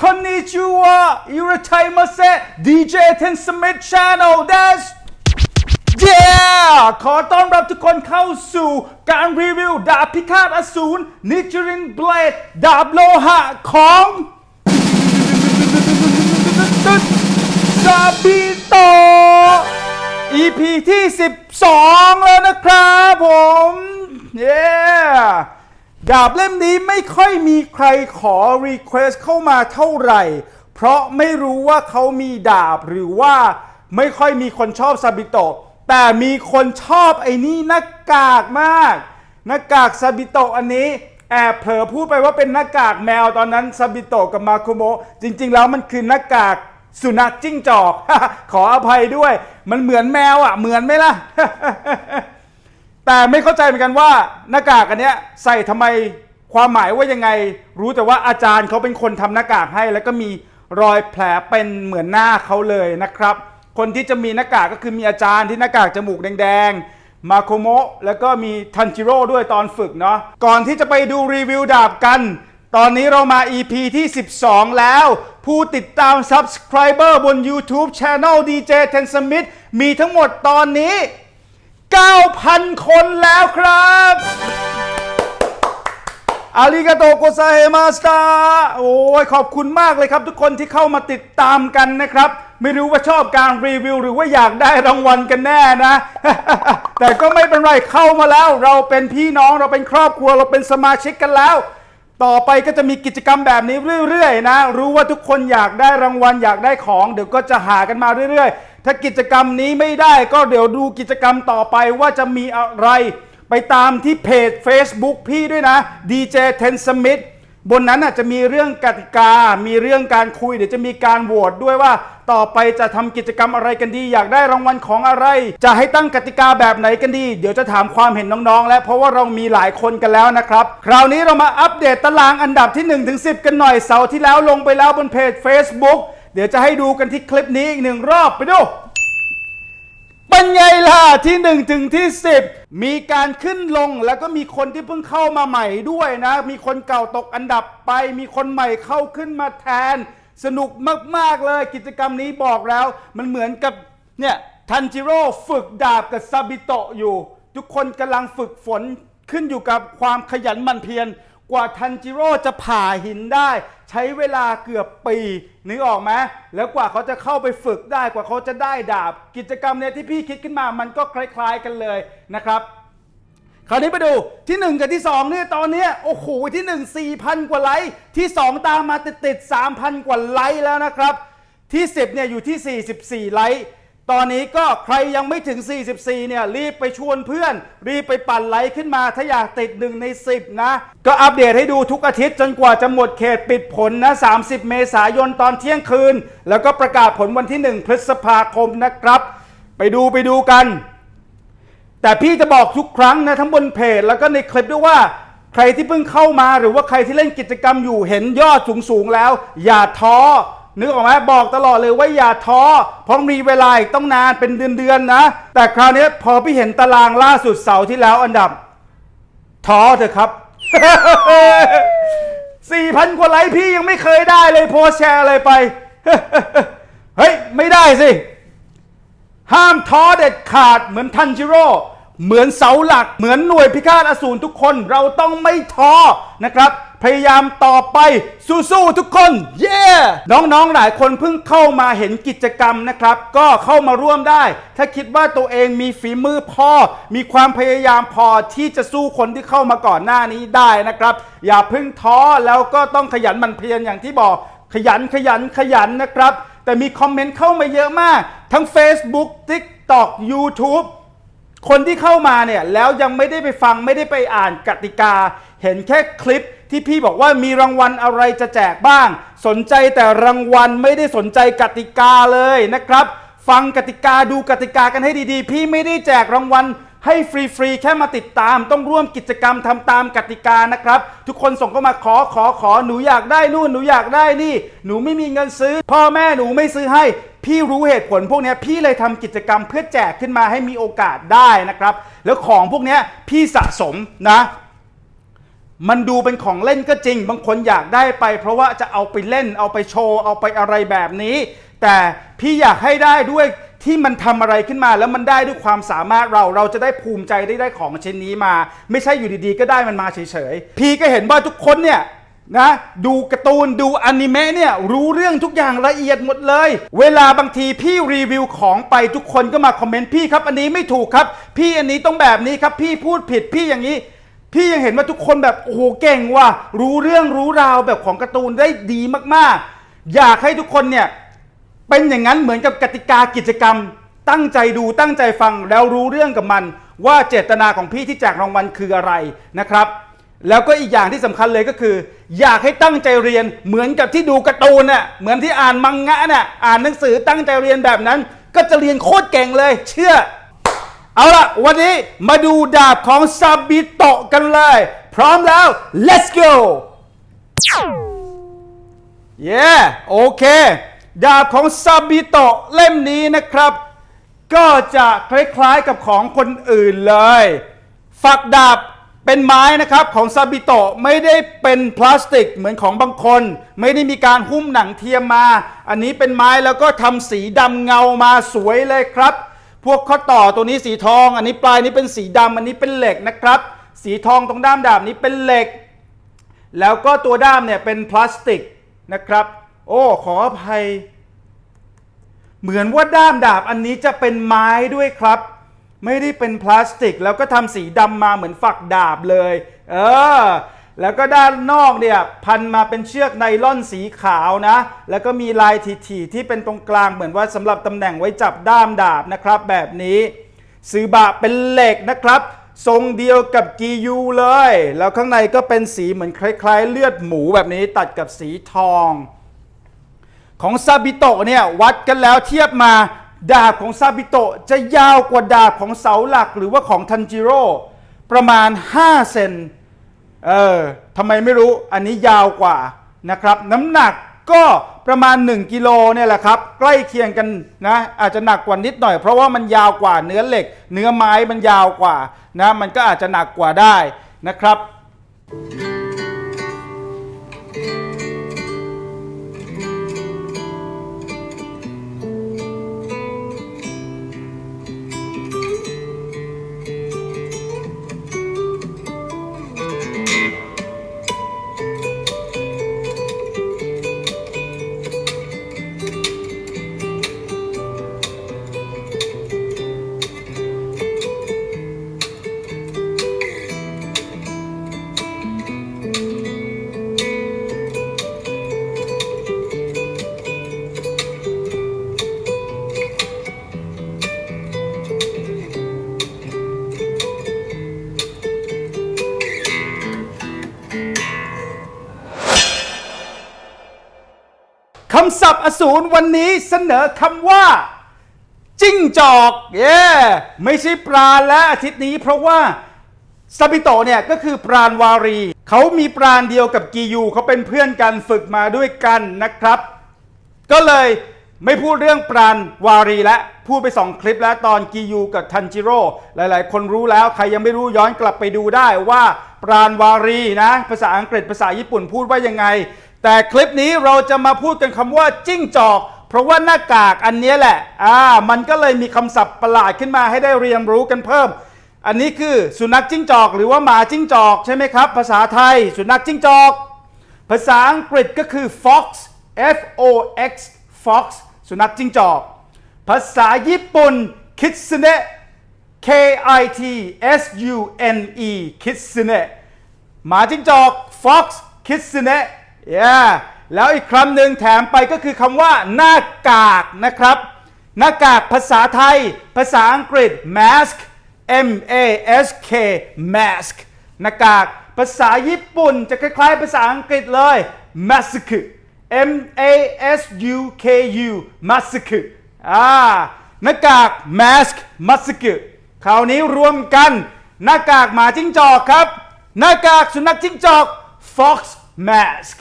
คอนนิชิว่ายูรไทมาเซดีเจเทนสมิธชาแนลเดสเย้ขอต้อนรับทุกคนเข้าสู่การรีวิว ดาบพิฆาตอสูรนิจรินเบลดดาบโลหะของซาบิโต EP ที่ 12 แล้วนะครับผม เย้ ดาบเล่มนี้ไม่ค่อยมีใครขอรีเควสเข้ามาเท่าไหร่ เพราะไม่รู้ว่าเขามีดาบหรือว่าไม่ค่อยมีคนชอบซาบิโตะแต่มีคนชอบไอ้นี่หน้ากากมากหน้ากากซาบิโตะอันนี้แอบเผลอพูดไปว่าเป็นหน้ากากแมวตอนนั้นซาบิโตะกับมาคุโมะจริง ๆ แล้วมันคือหน้ากากสุนัขจิ้งจอก ขออภัยด้วย มันเหมือนแมวอะ เหมือนไหมล่ะ แต่ไม่เข้าใจเหมือนกันว่าหน้ากากอันเนี้ยใส่ทำไมความหมายว่ายังไง รู้แต่ว่าอาจารย์เขาเป็นคนทำหน้ากากให้ แล้วก็มีรอยแผลเป็นเหมือนหน้าเขาเลยนะครับ คนที่จะมีหน้ากากก็คือมีอาจารย์ที่หน้ากากจมูกแดงๆมาโคโมะแล้วก็มีทันจิโร่ด้วยตอนฝึกเนาะก่อนที่จะไปดูรีวิวดาบกัน ตอนนี้เรามา EP ที่ 12 แล้ว ผู้ติดตาม Subscriber บน YouTube Channel DJ Ten Smith มีทั้งหมดตอนนี้ 9,000 คนแล้วครับอาริกาโตโกซาเฮมาสตาโอ้ยขอบคุณมากเลยครับ ทุกคนที่เข้ามาติดตามกันนะครับ ไม่รู้ว่าชอบการรีวิว หรือว่าอยากได้รางวัลกันแน่นะ แต่ก็ไม่เป็นไรเข้ามาแล้ว เราเป็นพี่น้องเราเป็นครอบครัวเราเป็นสมาชิกกันแล้ว ต่อไปก็จะมีกิจกรรมแบบนี้เรื่อยๆนะ รู้ว่าทุกคนอยากได้รางวัลอยากได้ของ เดี๋ยวก็จะหากันมาเรื่อยๆ ถ้ากิจกรรมนี้ไม่ได้ก็เดี๋ยวดูกิจกรรมต่อไปว่าจะมีอะไร ไปตามที่เพจ Facebook พี่ด้วยนะ DJ Ten Smith บนนั้นน่ะจะมีเรื่องกติกา มีเรื่องการคุย เดี๋ยวจะมีการโหวตด้วยว่า ต่อไปจะทำกิจกรรมอะไรกันดี อยากได้รางวัลของอะไร จะให้ตั้งกติกาแบบไหนกันดี เดี๋ยวจะถามความเห็นน้องๆ แล้วเพราะว่าเรามีหลายคนกันแล้วนะครับ คราวนี้เรามาอัปเดตตารางอันดับที่1ถึง10 กันหน่อย เสาร์ที่แล้วลงไปแล้วบนเพจ Facebook เดี๋ยวจะให้ดูกันที่คลิปนี้อีกหนึ่งรอบไปดูป็นไงล่ะที่1ถึงที่ 10 มีการขึ้นลงแล้วก็มีคนที่เพิ่งเข้ามาใหม่ด้วยนะ มีคนเก่าตกอันดับไป มีคนใหม่เข้าขึ้นมาแทน สนุกมาก ๆ เลยกิจกรรมนี้บอกแล้ว มันเหมือนกับเนี่ยทันจิโร่ฝึกดาบกับซาบิโตะอยู่ ทุกคนกำลังฝึกฝนขึ้นอยู่กับความขยันหมั่นเพียรกว่าทันจิโร่จะผ่าหินได้ ใช้เวลาเกือบปีนึกออกไหมแล้วกว่าเขาจะเข้าไปฝึกได้กว่าเขาจะได้ดาบ กิจกรรมเนี่ยที่พี่คิดขึ้นมามันก็คล้าย ๆกันเลยนะครับ คราวนี้ไปดูที่ 1 กับที่ 2 เนี่ยตอนนี้โอ้โหที่ 1 4,000 กว่าไลค์ที่ 2 ตามมาติดๆ3,000 กว่าไลค์แล้วนะครับ ที่ 10เนี่ยอยู่ที่ 44 ไลค์ ตอนนี้ก็ใครยังไม่ถึง 44 เนี่ย รีบไปชวนเพื่อน รีบไปปั่นไลค์ขึ้นมาถ้าอยากติด 1 ใน 10 นะ ก็อัปเดตให้ดูทุกอาทิตย์จนกว่าจะหมดเขตปิดผลนะ 30 เมษายนตอนเที่ยงคืน แล้วก็ประกาศผลวันที่ 1 พฤษภาคมนะครับ ไปดูไปดูกัน แต่พี่จะบอกทุกครั้งนะ ทั้งบนเพจแล้วก็ในคลิปด้วยว่าใครที่เพิ่งเข้ามาหรือว่าใครที่เล่นกิจกรรมอยู่เห็นยอดสูงๆแล้ว อย่าท้อ นึกออกไหมบอกตลอดเลยว่าอย่าท้อเพราะมีเวลาอีกต้องนานเป็นเดือนๆนะ แต่คราวนี้พอพี่เห็นตารางล่าสุดเสาร์ที่แล้วอันดับ ท้อเถอะครับ4,000กว่าไลค์พี่ยังไม่เคยได้เลยโพสแชร์อะไรไป เฮ้ย ไม่ได้สิ ห้ามท้อเด็ดขาดเหมือนทันจิโร่เหมือนเสาหลัก เหมือนหน่วยพิฆาตอสูรทุกคนเราต้องไม่ท้อนะครับ พยายามต่อไปสู้ๆทุกคน เย้น้องๆหลายคนเพิ่งเข้ามาเห็นกิจกรรมนะครับ ก็เข้ามาร่วมได้ ถ้าคิดว่าตัวเองมีฝีมือพอ มีความพยายามพอที่จะสู้คนที่เข้ามาก่อนหน้านี้ได้นะครับ อย่าเพิ่งท้อแล้วก็ต้องขยันมันเพียรอย่างที่บอกขยันขยันขยันนะครับ แต่มีคอมเมนต์เข้ามาเยอะมาก ทั้ง Facebook TikTok YouTube คนที่เข้ามาเนี่ยแล้วยังไม่ได้ไปฟังไม่ได้ไปอ่านกติกา เห็นแค่คลิปที่พี่บอกว่ามีรางวัลอะไรจะแจกบ้าง สนใจแต่รางวัลไม่ได้สนใจกติกาเลยนะครับ ฟังกติกาดูกติกากันให้ดีๆ พี่ไม่ได้แจกรางวัลให้ฟรีๆ แค่มาติดตามต้องร่วมกิจกรรมทำตามกติกานะครับ ทุกคนส่งเข้ามาขอขอขอหนูอยากได้นู่นหนูอยากได้นี่ หนูไม่มีเงินซื้อ พ่อแม่หนูไม่ซื้อให้ พี่รู้เหตุผลพวกนี้พี่เลยทำกิจกรรมเพื่อแจกขึ้นมาให้มีโอกาสได้นะครับ แล้วของพวกนี้พี่สะสมนะ มันดูเป็นของเล่นก็จริง บางคนอยากได้ไป เพราะว่าจะเอาไปเล่น เอาไปโชว์ เอาไปอะไรแบบนี้ แต่พี่อยากให้ได้ด้วยที่มันทำอะไรขึ้นมาแล้วมันได้ด้วยความสามารถเราเราจะได้ภูมิใจได้ได้ของชิ้นนี้มา ไม่ใช่อยู่ดีๆ ก็ได้มันมาเฉยๆ พี่ก็เห็นว่าทุกคนเนี่ยนะดูการ์ตูนดูอนิเมะเนี่ยรู้เรื่องทุกอย่างละเอียดหมดเลย เวลาบางทีพี่รีวิวของไปทุกคนก็มาคอมเมนต์พี่ครับอันนี้ไม่ถูกครับ พี่อันนี้ต้องแบบนี้ครับพี่พูดผิดพี่อย่างนี้ พี่ยังเห็นว่าทุกคนแบบโอ้โหเก่งว่ะรู้เรื่องรู้ราวแบบของการ์ตูนได้ดีมากๆ อยากให้ทุกคนเนี่ยเป็นอย่างนั้นเหมือนกับกติกากิจกรรม ตั้งใจดูตั้งใจฟังแล้วรู้เรื่องกับมัน ว่าเจตนาของพี่ที่แจกรางวัลคืออะไรนะครับ แล้วก็อีกอย่างที่สำคัญเลยก็คือ อยากให้ตั้งใจเรียนเหมือนกับที่ดูการ์ตูนน่ะเหมือนที่อ่านมังงะน่ะอ่านหนังสือตั้งใจเรียนแบบนั้น ก็จะเรียนโคตรเก่งเลย เชื่อ เอาล่ะ วันนี้มาดูดาบของซาบิโตะกันเลย พร้อมแล้ว let's go เย้โอเค ดาบของซาบิโตะเล่มนี้นะครับ ก็จะคล้ายๆกับของคนอื่นเลย ฝักดาบเป็นไม้นะครับของซาบิโตะไม่ได้เป็นพลาสติกเหมือนของบางคน ไม่ได้มีการหุ้มหนังเทียมมา อันนี้เป็นไม้แล้วก็ทำสีดำเงามาสวยเลยครับ พวกข้อต่อตัวนี้สีทอง อันนี้ปลายนี้เป็นสีดำอันนี้เป็นเหล็กนะครับ สีทองตรงด้ามดาบนี้เป็นเหล็ก แล้วก็ตัวด้ามเนี่ยเป็นพลาสติกนะครับ โอ้ขออภัย เหมือนว่าด้ามดาบอันนี้จะเป็นไม้ด้วยครับ ไม่ได้เป็นพลาสติก แล้วก็ทำสีดำมาเหมือนฝักดาบเลย เออ แล้วก็ด้านนอกเนี่ยพันมาเป็นเชือกไนล่อนสีขาวนะ แล้วก็มีลายถี่ๆที่เป็นตรงกลางเหมือนว่าสำหรับตำแหน่งไว้จับด้ามดาบนะครับ แบบนี้ซือบะเป็นเหล็กนะครับ ทรงเดียวกับกียูเลย แล้วข้างในก็เป็นสีเหมือนคล้ายๆ เลือดหมูแบบนี้ตัดกับสีทอง ของซาบิโตะเนี่ยวัดกันแล้วเทียบมาดาบของซาบิโตะจะยาวกว่าดาบของเสาหลักหรือว่าของทันจิโร่ประมาณ 5 เซน เออทำไมไม่รู้อันนี้ยาวกว่านะครับ น้ำหนักก็ประมาณ 1 กิโลเนี่ยแหละครับ ใกล้เคียงกันนะอาจจะหนักกว่านิดหน่อย เพราะว่ามันยาวกว่าเนื้อเหล็ก เนื้อไม้มันยาวกว่านะมันก็อาจจะหนักกว่าได้นะครับำศัพท์อสูรวันนี้เสนอคำว่า จิ้งจอก เย้ไม่ใช่ปลาและอาทิตย์นี้ เพราะว่าซาบิโตเนี่ยก็คือปราณวารี เขามีปราณเดียวกับกียูเขาเป็นเพื่อนกันฝึกมาด้วยกันนะครับ ก็เลยไม่พูดเรื่องปราณวารีแล้วพูดไปสองคลิปแล้วตอนกียูกับทันจิโร่หลาย ๆ คนรู้แล้วใครยังไม่รู้ย้อนกลับไปดูได้ว่าปราณวารีนะ ภาษาอังกฤษภาษาญี่ปุ่นพูดว่ายังไง แต่คลิปนี้เราจะมาพูดกันคำว่าจิ้งจอก เพราะว่าหน้ากากอันนี้แหละอ่ามันก็เลยมีคำศัพท์ประหลาดขึ้นมาให้ได้เรียนรู้กันเพิ่ม อันนี้คือสุนัขจิ้งจอก หรือว่าหมาจิ้งจอกใช่ไหมครับ ภาษาไทย สุนัขจิ้งจอก ภาษาอังกฤษก็คือ fox f o x fox สุนัขจิ้งจอก ภาษาญี่ปุ่น kitsune k i t s u n e kitsune หมาจิ้งจอก fox kitsune yeah แล้วอีกคำหนึ่งแถมไปก็คือคำว่าหน้ากากนะครับ หน้ากากภาษาไทย ภาษาอังกฤษ mask M A S K mask หน้ากากภาษาญี่ปุ่นจะคล้ายๆ ภาษาอังกฤษเลย mask M A S U K U mask อ่าหน้ากาก mask mask คราวนี้รวมกัน หน้ากากหมาจิ้งจอกครับ หน้ากากสุนัขจิ้งจอก fox mask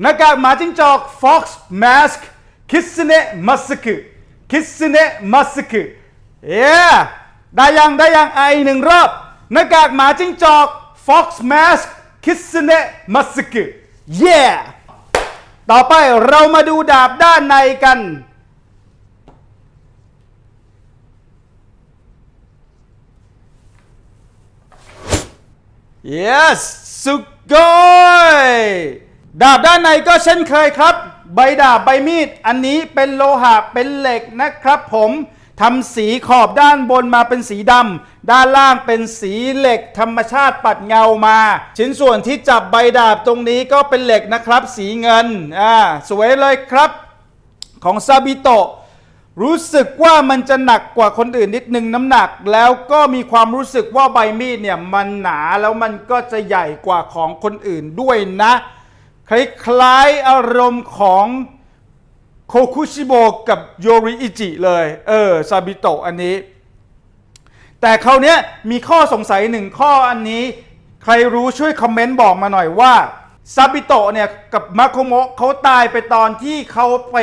หน้ากากหมาจิ้งจอก fox mask คิสเนะมัสกคิสเนะมัสกุเย้ได้ยังได้ยังไอหนึ่งรอบหน้ากากหมาจิ้งจอก fox mask คิสเนะมัสกุเย่ต่อไปเรามาดูดาบด้านในกัน yes สุดโกย ดาบด้านในก็เช่นเคยครับ ใบดาบใบมีด อันนี้เป็นโลหะเป็นเหล็กนะครับผมทำสีขอบด้านบนมาเป็นสีดำด้านล่างเป็นสีเหล็กธรรมชาติปัดเงามา ชิ้นส่วนที่จับใบดาบตรงนี้ก็เป็นเหล็กนะครับ สีเงินอ่าสวยเลยครับ ของซาบิโตะรู้สึกว่ามันจะหนักกว่าคนอื่นนิดนึงน้ำหนัก แล้วก็มีความรู้สึกว่าใบมีดเนี่ยมันหนาแล้วมันก็จะใหญ่กว่าของคนอื่นด้วยนะ คล้ายๆอารมณ์ของโคคุชิโบกับโยริอิจิเลย เออซาบิโตะอันนี้ แต่คราวเนี้ยมีข้อสงสัยหนึ่งข้ออันนี้ ใครรู้ช่วยคอมเมนต์บอกมาหน่อยว่าซาบิโตะเนี่ยกับมาโคโมะเขาตายไปตอนที่เขาไป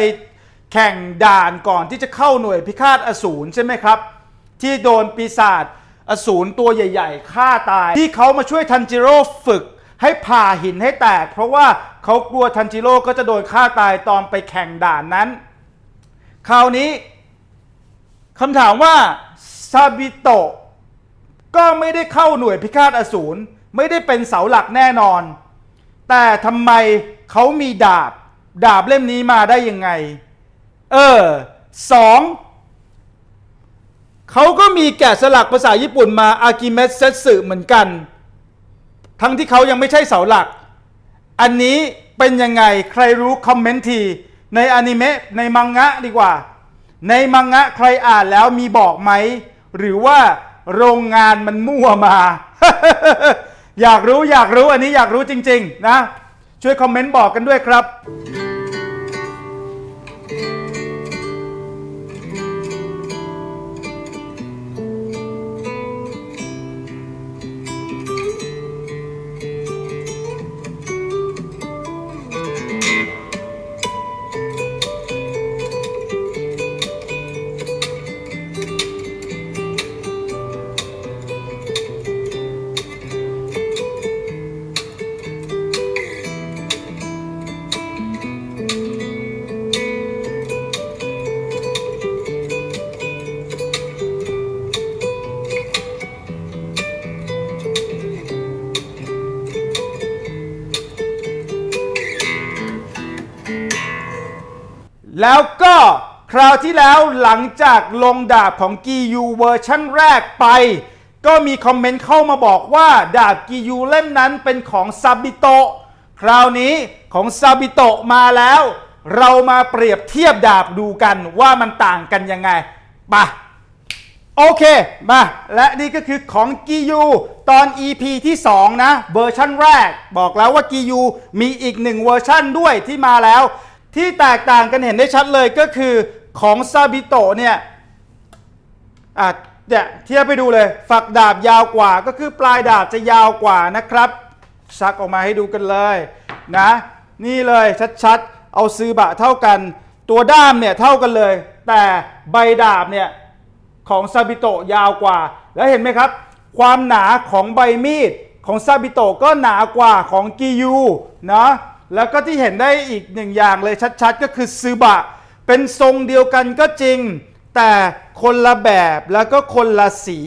แข่งด่านก่อนที่จะเข้าหน่วยพิฆาตอสูรใช่ไหมครับ ที่โดนปีศาจอสูรตัวใหญ่ ๆฆ่าตาย ที่เขามาช่วยทันจิโร่ฝึก ให้ผ่าหินให้แตก เพราะว่าเขากลัวทันจิโร่ก็จะโดนฆ่าตายตอนไปแข่งด่านนั้น คราวนี้คำถามว่าซาบิโตะก็ไม่ได้เข้าหน่วยพิฆาตอสูรไม่ได้เป็นเสาหลักแน่นอน แต่ทำไมเขามีดาบ ดาบเล่มนี้มาได้ยังไง เออสองเขาก็มีแกะสลักภาษาญี่ปุ่นมาอากิเมสเซสึเหมือนกัน ทั้งที่เขายังไม่ใช่เสาหลัก อันนี้เป็นยังไงใครรู้คอมเมนต์ทีในอนิเมะในมังงะดีกว่า ในมังงะใครอ่านแล้วมีบอกไหม หรือว่าโรงงานมันมั่วมา อยากรู้อยากรู้อันนี้อยากรู้จริง ๆ นะ ช่วยคอมเมนต์บอกกันด้วยครับ แล้วก็คราวที่แล้วหลังจากลงดาบของกียูเวอร์ชั่นแรกไป ก็มีคอมเมนต์เข้ามาบอกว่าดาบกียูเล่มนั้นเป็นของซาบิโตะคราวนี้ของซาบิโตะมาแล้ว เรามาเปรียบเทียบดาบดูกันว่ามันต่างกันยังไงไปะโอเค มา และนี่ก็คือของกียูตอน EP ที่ 2 นะ เวอร์ชั่นแรก บอกแล้วว่ากียูมีอีกหนึ่งเวอร์ชั่นด้วยที่มาแล้ว ที่แตกต่างกันเห็นได้ชัดเลยก็คือของซาบิโตะเนี่ยอะเนี่ยเทียบไปดูเลย ฝักดาบยาวกว่าก็คือปลายดาบจะยาวกว่านะครับชักออกมาให้ดูกันเลยนะนี่เลยชัดๆ เอาซื้อบะเท่ากัน ตัวด้ามเนี่ยเท่ากันเลย แต่ใบดาบเนี่ยของซาบิโตะยาวกว่า แล้วเห็นไหมครับ ความหนาของใบมีดของซาบิโตะก็หนากว่าของกิยูนะ แล้วก็ที่เห็นได้อีกหนึ่งอย่างเลยชัดๆ ก็คือซึบะ เป็นทรงเดียวกันก็จริง แต่คนละแบบแล้วก็คนละสี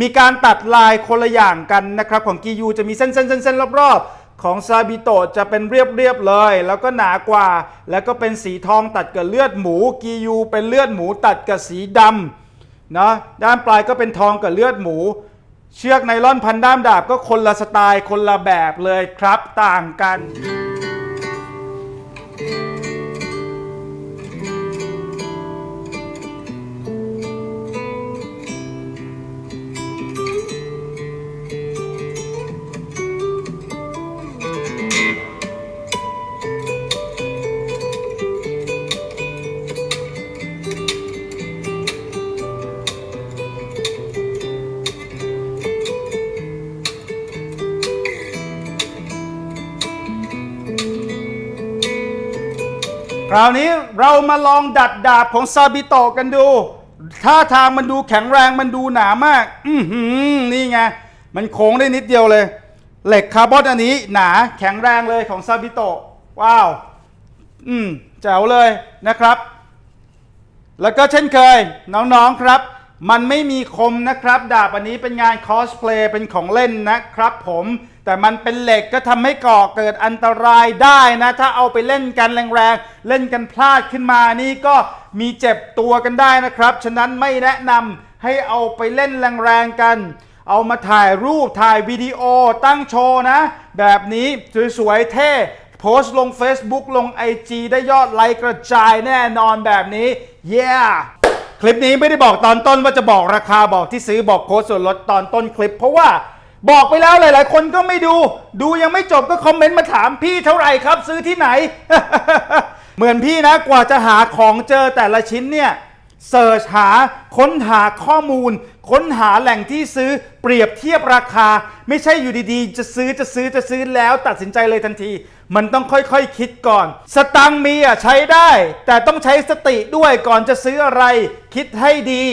มีการตัดลายคนละอย่างกันนะครับ ของกิยูจะมีเส้นๆๆๆรอบๆ ของซาบิโตะจะเป็นเรียบๆเลย แล้วก็หนากว่า แล้วก็เป็นสีทองตัดกับเลือดหมูกิยูเป็นเลือดหมูตัดกับสีดำนะด้านปลายก็เป็นทองกับเลือดหมูเชือกไนล่อนพันด้ามดาบก็คนละสไตล์คนละแบบเลยครับต่างกัน คราวนี้เรามาลองดัดดาบของซาบิโตะกันดูท่าทางมันดูแข็งแรงมันดูหนามาก อือหือนี่ไง มันโค้งได้นิดเดียวเลย เหล็กคาร์บอนอันนี้หนาแข็งแรงเลยของซาบิโตะว้าว อืมแจ๋วเลยนะครับ แล้วก็เช่นเคย น้องๆครับ มันไม่มีคมนะครับ ดาบอันนี้เป็นงานคอสเพลย์เป็นของเล่นนะครับผม แต่มันเป็นเหล็กก็ทำให้ก่อเกิดอันตรายได้นะ ถ้าเอาไปเล่นกันแรงๆ เล่นกันพลาดขึ้นมานี่ก็มีเจ็บตัวกันได้นะครับ ฉะนั้นไม่แนะนำให้เอาไปเล่นแรงๆกัน เอามาถ่ายรูปถ่ายวิดีโอตั้งโชว์นะ แบบนี้สวยๆเท่โพสต์ลง Facebook ลง IG ได้ยอดไลค์กระจายแน่นอนแบบนี้ yeah คลิปนี้ไม่ได้บอกตอนต้นว่าจะบอกราคาบอกที่ซื้อบอกโค้ดส่วนลดตอนต้นคลิป เพราะว่า บอกไปแล้วหลาย ๆ คนก็ไม่ดู ดูยังไม่จบก็คอมเมนต์มาถามพี่เท่าไหร่ครับ ซื้อที่ไหน เหมือนพี่นะกว่าจะหาของเจอแต่ละชิ้นเนี่ยเสิร์ชหาค้นหาข้อมูล ค้นหาแหล่งที่ซื้อเปรียบเทียบราคา ไม่ใช่อยู่ดีๆ จะซื้อจะซื้อจะซื้อแล้ว ตัดสินใจเลยทันที มันต้องค่อยๆคคิดก่อน สตังค์มีอะใช้ได้ แต่ต้องใช้สติด้วยก่อนจะซื้ออะไร คิดให้ดี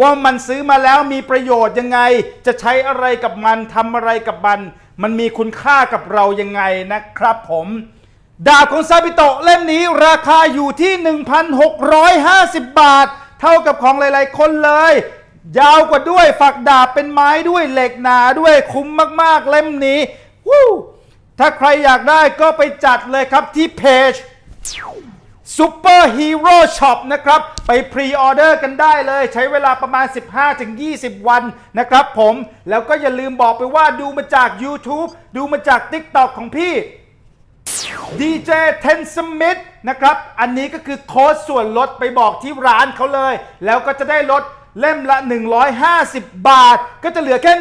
ว่ามันซื้อมาแล้วมีประโยชน์ยังไง จะใช้อะไรกับมันทำอะไรกับมัน มันมีคุณค่ากับเรายังไงนะครับผมดาบของซาบิโตะเล่มนี้ราคาอยู่ที่ 1,650 บาท เท่ากับของหลายๆ คนเลย ยาวกว่าด้วยฝักดาบเป็นไม้ด้วยเหล็กหนาด้วยคุ้มมากๆ เล่มนี้วู้ถ้าใครอยากได้ก็ไปจัดเลยครับที่เพจ Super Hero Shop นะครับ ไปพรีออเดอร์กันได้เลย ใช้เวลาประมาณ 15-20 วันนะครับผม แล้วก็อย่าลืมบอกไปว่าดูมาจาก YouTube ดูมาจาก TikTok ของพี่ดีเจเทนสมิธนะครับ อันนี้ก็คือโค้ดส่วนลดไปบอกที่ร้านเขาเลย แล้วก็จะได้ลดเล่มละ 150 บาท ก็จะเหลือแค่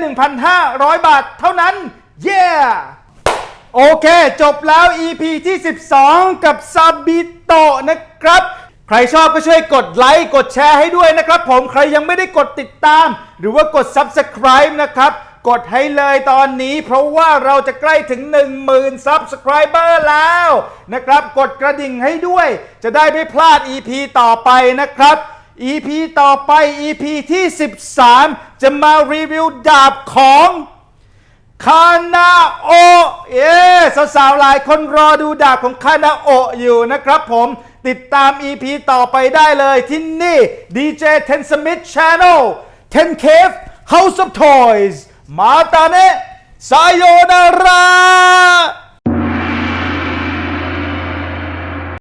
1,500 บาทเท่านั้น เย้ โอเค จบแล้ว EP ที่ 12 กับซาบิโตะนะครับ ใครชอบก็ช่วยกดไลค์กดแชร์ให้ด้วยนะครับ ผมใครยังไม่ได้กดติดตาม หรือว่ากด Subscribe นะครับ กดให้เลยตอนนี้ เพราะว่าเราจะใกล้ถึง 10,000 Subscriber แล้วนะครับ กดกระดิ่งให้ด้วย จะได้ไม่พลาด EP ต่อไปนะครับ EP ต่อไป EP ที่ 13 จะมารีวิวดาบของ คานาโอเย้สาวๆหลายคนรอดูดาบของคานาโออยู่นะครับผมติดตาม EP ต่อไปได้เลยที่นี่ DJ Ten Smith Channel Ten Cave House of Toys มาตาเนะซายโยนารา